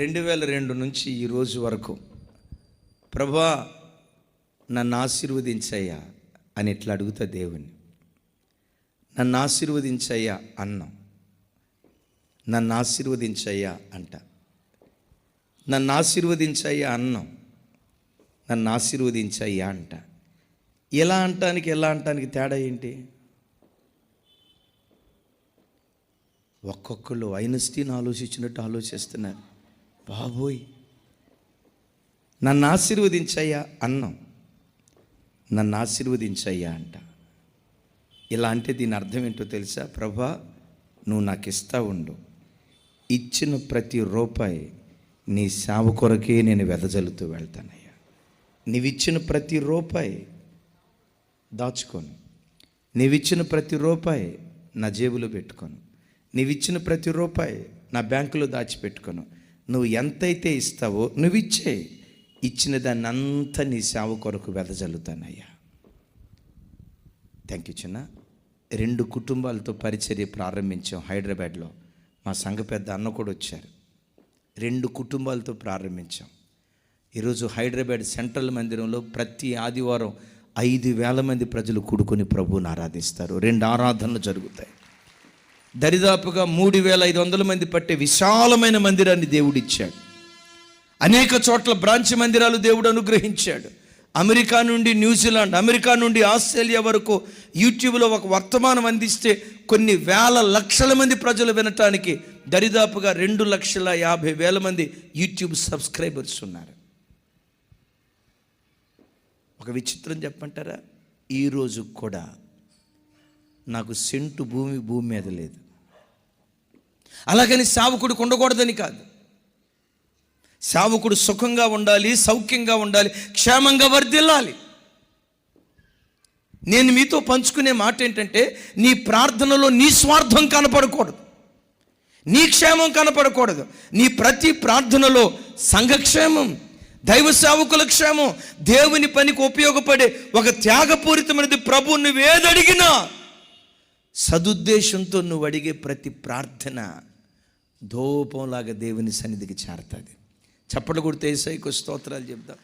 రెండు వేల రెండు నుంచి ఈ రోజు వరకు ప్రభా నన్ను ఆశీర్వదించయ్యా అని ఇట్లా అడుగుతా దేవుని నన్ను ఆశీర్వదించయ్యా అన్నాం. నన్ను ఆశీర్వదించయ్యా అంట. నన్ను ఆశీర్వదించయ్యా అన్నాం. నన్ను ఆశీర్వదించయ్యా అంట. ఎలా అంటానికి ఎలా అంటానికి తేడా ఏంటి? ఒక్కొక్కళ్ళు ఐనస్టీని ఆలోచించినట్టు ఆలోచిస్తున్నారు. బాబోయ్ నన్ను ఆశీర్వదించయ్యా అన్నాం. నన్ను ఆశీర్వదించయ్యా అంట. ఇలా అంటే దీని అర్థం ఏంటో తెలుసా? ప్రభా నువ్వు నాకు ఇస్తా ఉండు. ఇచ్చిన ప్రతి రూపాయి నీ సేవ కొరకే నేను వెదజల్లుతూ వెళ్తానయ్యా. నీవిచ్చిన ప్రతి రూపాయి దాచుకోను. నీవిచ్చిన ప్రతి రూపాయి నా జేబులో పెట్టుకోను. నీవిచ్చిన ప్రతి రూపాయి నా బ్యాంకులో దాచిపెట్టుకోను. నువ్వు ఎంతైతే ఇస్తావో నువ్వు ఇచ్చే ఇచ్చిన దాన్ని అంతా నీ సేవ కొరకు వెదజల్లుతానయ్యా. థ్యాంక్ యూ చిన్న. రెండు కుటుంబాలతో పరిచర్య ప్రారంభించాం హైదరాబాద్లో. మా సంఘ పెద్ద అన్న కూడా వచ్చారు. రెండు కుటుంబాలతో ప్రారంభించాం. ఈరోజు హైదరాబాద్ సెంట్రల్ మందిరంలో ప్రతి ఆదివారం ఐదు వేల మంది ప్రజలు కూడుకొని ప్రభువుని ఆరాధిస్తారు. రెండు ఆరాధనలు జరుగుతాయి. దరిదాపుగా మూడు వేల ఐదు వందల మంది పట్టే విశాలమైన మందిరాన్ని దేవుడిచ్చాడు. అనేక చోట్ల బ్రాంచ్ మందిరాలు దేవుడు అనుగ్రహించాడు. అమెరికా నుండి న్యూజిలాండ్ అమెరికా నుండి ఆస్ట్రేలియా వరకు యూట్యూబ్లో ఒక వర్తమానం అందిస్తే కొన్ని వేల లక్షల మంది ప్రజలు వినటానికి దరిదాపుగా రెండు లక్షల యాభై వేల మంది యూట్యూబ్ సబ్స్క్రైబర్స్ ఉన్నారు. ఒక విచిత్రం చెప్పంటారా ఈరోజు కూడా నాకు సెంటు భూమి భూమి మీద లేదు. అలాగని సావకుడు ఉండకూడదని కాదు. సావకుడు సుఖంగా ఉండాలి సౌఖ్యంగా ఉండాలి క్షేమంగా వర్ధిల్లాలి. నేను మీతో పంచుకునే మాట ఏంటంటే నీ ప్రార్థనలో నీ స్వార్థం కనపడకూడదు. నీ క్షేమం కనపడకూడదు. నీ ప్రతి ప్రార్థనలో సంఘక్షేమం దైవ సేవకుల క్షేమం దేవుని పనికి ఉపయోగపడే ఒక త్యాగపూరితమైనది ప్రభు నువ్వేదడిగినా సదుద్దేశంతో నువ్వు అడిగే ప్రతి ప్రార్థన ధూపంలాగా దేవుని సన్నిధికి చేరుతుంది. చప్పట్లు కొడితే ఏసైకు స్తోత్రాలు చెప్దాం.